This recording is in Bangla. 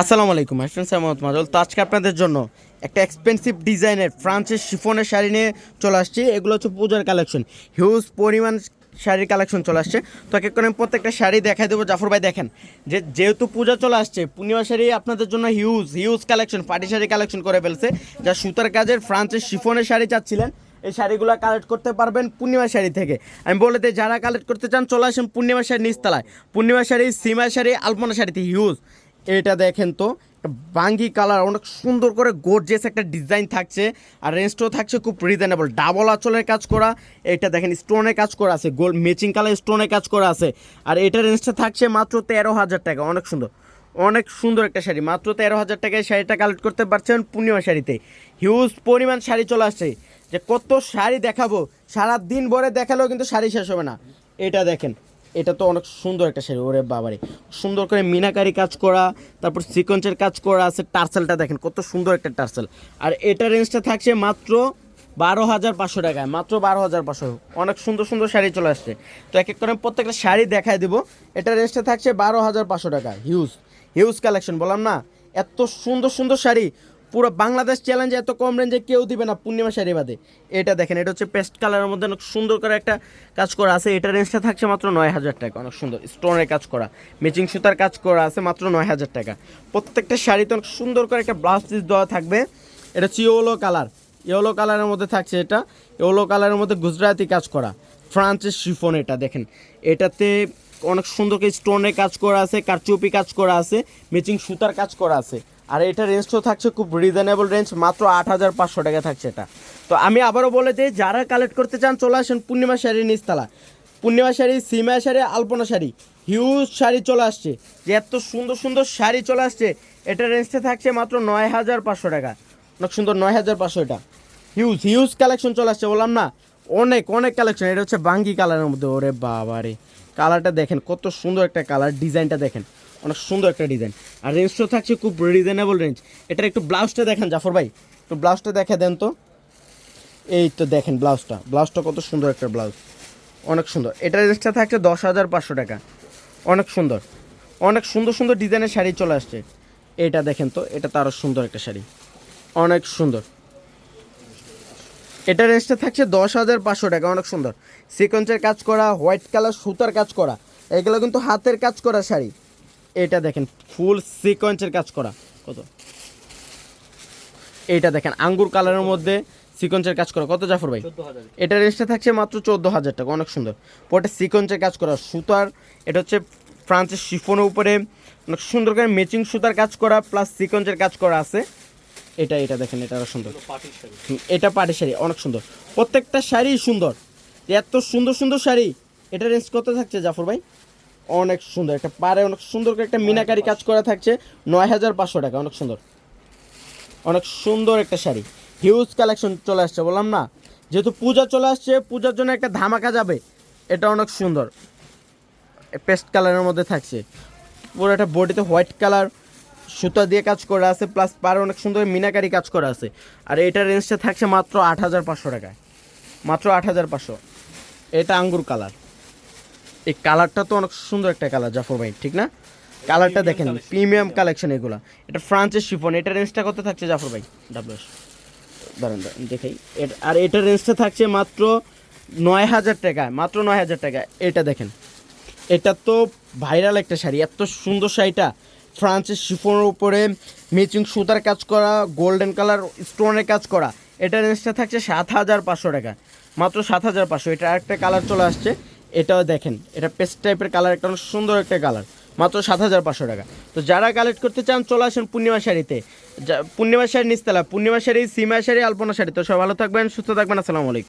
আসসালামু আলাইকুম মাই ফ্রেন্ডস আমি মোহাম্মদ মাজল তো আজকে আপনাদের জন্য একটা এক্সপেন্সিভ ডিজাইনের ফ্রান্সের শিফনের শাড়ি নিয়ে চলে আসছি। এগুলো হচ্ছে পূজার কালেকশন হিউজ পরিমাণ শাড়ির কালেকশন চলে আসছে। তো এক করে প্রত্যেকটা শাড়ি দেখাই দেবো। জাফর ভাই, দেখেন, যে যেহেতু পূজা চলে আসছে, পূর্ণিমা শাড়ি আপনাদের জন্য হিউজ হিউজ কালেকশন পাটি শাড়ি কালেকশন করে ফেলছে। যা সুতার কাজের ফ্রান্সের শিফনের শাড়ি চাচ্ছিলেন। এই শাড়িগুলো কালেক্ট করতে পারবেন পূর্ণিমা শাড়ি থেকে। আমি বলে দিই, যারা কালেক্ট করতে চান, চলে আসেন পূর্ণিমা শাড়ি নিচতলায়। পূর্ণিমা শাড়ি, সীমা শাড়ি, আলপনা শাড়িতে হিউজ এটা দেখেন তো বাঙ্গি কালার অনেক সুন্দর করে গোর্জেস একটা ডিজাইন থাকছে। আর রেঞ্জটাও থাকছে খুব রিজনেবল ডাবল আঁচলের কাজ করা, এটা দেখেন স্টোনের কাজ করা আছে। গোল্ড ম্যাচিং কালার স্টোনের কাজ করা আছে। আর এটা রেঞ্জটা থাকছে মাত্র তেরো হাজার টাকা, অনেক সুন্দর। অনেক সুন্দর একটা শাড়ি। মাত্র তেরো হাজার টাকায় শাড়িটা কালেক্ট করতে পারছেন পূর্ণিমা শাড়িতে। হিউজ পরিমাণ শাড়ি চলে আসছে। যে কত শাড়ি দেখাবো সারা দিন ভরে দেখালেও কিন্তু শাড়ি শেষ হবে না। এটা দেখেন, এটা তো অনেক সুন্দর একটা শাড়ি, ওরে বাবারে। সুন্দর করে মিনাকারি কাজ করা, তারপর সিকোয়েন্সের কাজ করা আছে, টার্সেলটা দেখেন, কত সুন্দর একটা টার্সেল। আর এটা রেঞ্জটা থাকছে মাত্র বারো হাজার পাঁচশো টাকায়, মাত্র বারো হাজার পাঁচশো। অনেক সুন্দর সুন্দর শাড়ি চলে আসছে। তো এক এক করে প্রত্যেকটা শাড়ি দেখাই দেবো। এটা রেঞ্জটা থাকছে বারো হাজার পাঁচশো টাকা হিউজ হিউজ কালেকশন বললাম না? এত সুন্দর সুন্দর শাড়ি। পুরো বাংলাদেশ চ্যালেঞ্জে এত কম রেঞ্জে কেউ দিবে না পূর্ণিমা শাড়ি বাদে। এটা দেখেন, এটা হচ্ছে পেস্ট কালারের মধ্যে অনেক সুন্দর করে একটা কাজ করা আছে। এটা রেঞ্জটা থাকছে মাত্র নয় হাজার টাকা। অনেক সুন্দর স্টোনের কাজ করা। ম্যাচিং সুতার কাজ করা আছে মাত্র নয় হাজার টাকা। প্রত্যেকটা শাড়িতে অনেক সুন্দর করে একটা ব্লাউজ পিস দেওয়া থাকবে। এটা হচ্ছে ইয়েলো কালার ইয়েলো কালারের মধ্যে থাকছে এটা। ইয়েলো কালারের মধ্যে গুজরাটি কাজ করা। ফ্রান্সের শিফন এটা, দেখেন। এটাতে অনেক সুন্দর স্টোনের কাজ করা আছে, কারচুপি কাজ করা আছে ম্যাচিং সুতার কাজ করা আছে। আর এটা রেঞ্জটাও থাকছে খুব রিজনেবল রেঞ্জ মাত্র আট হাজার পাঁচশো টাকা থাকছে এটা। তো আমি আবারও বলে দিই, যারা কালেক্ট করতে চান, চলে আসেন পূর্ণিমা শাড়ি নিচতলা। পূর্ণিমা শাড়ি, সিমা শাড়ি, আলপনা শাড়ি। হিউজ শাড়ি চলে আসছে। যে এত সুন্দর সুন্দর শাড়ি চলে আসছে, এটা রেঞ্জটা থাকছে মাত্র নয় হাজার পাঁচশো টাকা। অনেক সুন্দর নয় হাজার পাঁচশো এটা। হিউজ হিউজ কালেকশন চলে আসছে, বললাম না? অনেক অনেক কালেকশন এটা হচ্ছে বাঙ্গি কালারের মধ্যে। ওরে বাবা রে কালারটা দেখেন, কত সুন্দর একটা কালার, ডিজাইনটা দেখেন, অনেক সুন্দর একটা ডিজাইন। আর রেঞ্জটা থাকছে খুব রিজনেবল রেঞ্জ এটার একটু ব্লাউজটা দেখেন, জাফর ভাই, একটু ব্লাউজটা দেখে দেন তো। এই তো দেখেন ব্লাউজটা ব্লাউজটা কত সুন্দর একটা ব্লাউজ অনেক সুন্দর। এটার রেঞ্জটা থাকছে দশ হাজার পাঁচশো টাকা। অনেক সুন্দর। অনেক সুন্দর সুন্দর ডিজাইনের শাড়ি চলে আসছে। এটা দেখেন তো, এটা তো আরও সুন্দর একটা শাড়ি। অনেক সুন্দর। এটা রেঞ্জটা থাকছে দশ হাজার পাঁচশো টাকা অনেক সুন্দর। সিকোয়েন্সের কাজ করা হোয়াইট কালার সুতার কাজ করা এগুলো কিন্তু হাতের কাজ করা শাড়ি। এটা দেখেন ফুল সিকোয়েন্সের কাজ করা। কত? এইটা দেখেন আঙ্গুর কালারের মধ্যে সিকোয়েন্সের কাজ করা। কত জাফর ভাই? এটা রেঞ্জটা থাকছে মাত্র চোদ্দ হাজার টাকা অনেক সুন্দর। পরে সিকোয়েন্সের কাজ করা সুতার এটা হচ্ছে ফ্রান্সের শিফনের উপরে অনেক সুন্দর করে ম্যাচিং সুতার কাজ করা প্লাস সিকোয়েন্সের কাজ করা আছে। এটা এটা দেখেন, এটা সুন্দর। এটা পাটি শাড়ি, অনেক সুন্দর। প্রত্যেকটা শাড়ি সুন্দর। এত সুন্দর সুন্দর শাড়ি। এটা রেঞ্জ কত থাকছে, জাফর ভাই? অনেক সুন্দর। একটা পারে অনেক সুন্দর করে একটা মিনাকারি কাজ করা থাকছে। নয় হাজার পাঁচশো টাকা, অনেক সুন্দর। অনেক সুন্দর একটা শাড়ি। হিউজ কালেকশন চলে আসছে, বললাম না? যেহেতু পূজা চলে আসছে, পূজার জন্য একটা ধামাকা যাবে। এটা অনেক সুন্দর। পেস্ট কালারের মধ্যে থাকছে। পুরো একটা বডিতে হোয়াইট কালার সুতা দিয়ে কাজ করা আছে প্লাস পারে অনেক সুন্দর মিনাকারি কাজ করা আছে। আর এটার রেঞ্জটা থাকছে মাত্র আট হাজার পাঁচশো টাকায়। মাত্র আট হাজার পাঁচশো। এটা আঙ্গুর কালার এই কালারটা তো অনেক সুন্দর একটা কালার জাফর ভাই ঠিক না? কালারটা দেখেন প্রিমিয়াম কালেকশন এগুলো। এটা ফ্রান্সের শিফন এটা রেঞ্জটা কত থাকছে জাফর ভাই? ডাব্লিউএস দাঁড়ান দেখাই। আর এটার রেঞ্জটা থাকছে মাত্র নয় হাজার টাকায় মাত্র নয় হাজার টাকা। এটা দেখেন। এটা তো ভাইরাল একটা শাড়ি এত সুন্দর শাড়িটা। ফ্রান্সের শিফনের উপরে ম্যাচিং সুতার কাজ করা, গোল্ডেন কালার স্টোনের কাজ করা, এটা রেঞ্জটা থাকছে সাত হাজার পাঁচশো টাকা। মাত্র সাত হাজার পাঁচশো, এটা আরেকটা কালার চলে আসছে, এটাও দেখেন, এটা পেস্ট টাইপের কালার, একটা সুন্দর একটা কালার, মাত্র সাত হাজার পাঁচশো টাকা। তো যারা কালেক্ট করতে চান, চলে আসেন পূর্ণিমা শাড়িতে। পূর্ণিমা শাড়ি নিস্তালা পূর্ণিমা শাড়ি, সীমা শাড়ি, আলপনা শাড়ি। তো সব ভালো থাকবেন, সুস্থ থাকবেন, আসসালামু আলাইকুম।